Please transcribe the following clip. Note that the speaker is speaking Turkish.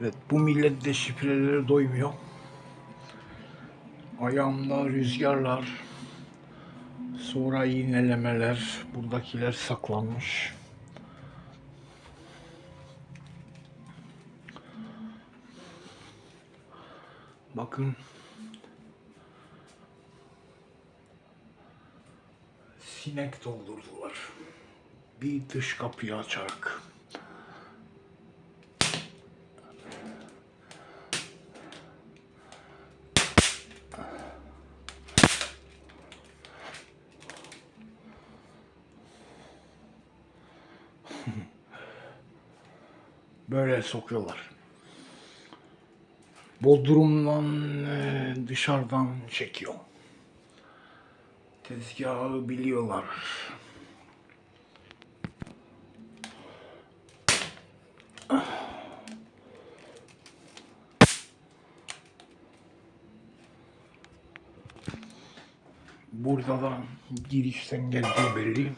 Evet bu millet de şifrelere doymuyor. Ayağımda rüzgarlar, sonra iğnelemeler, buradakiler saklanmış. Bakın. Sinek doldurdular. Bir dış kapıyı açarak. Böyle sokuyorlar. Bodrumdan e, dışarıdan çekiyor. Tezgahı biliyorlar. Burada da girişten geldiği belli.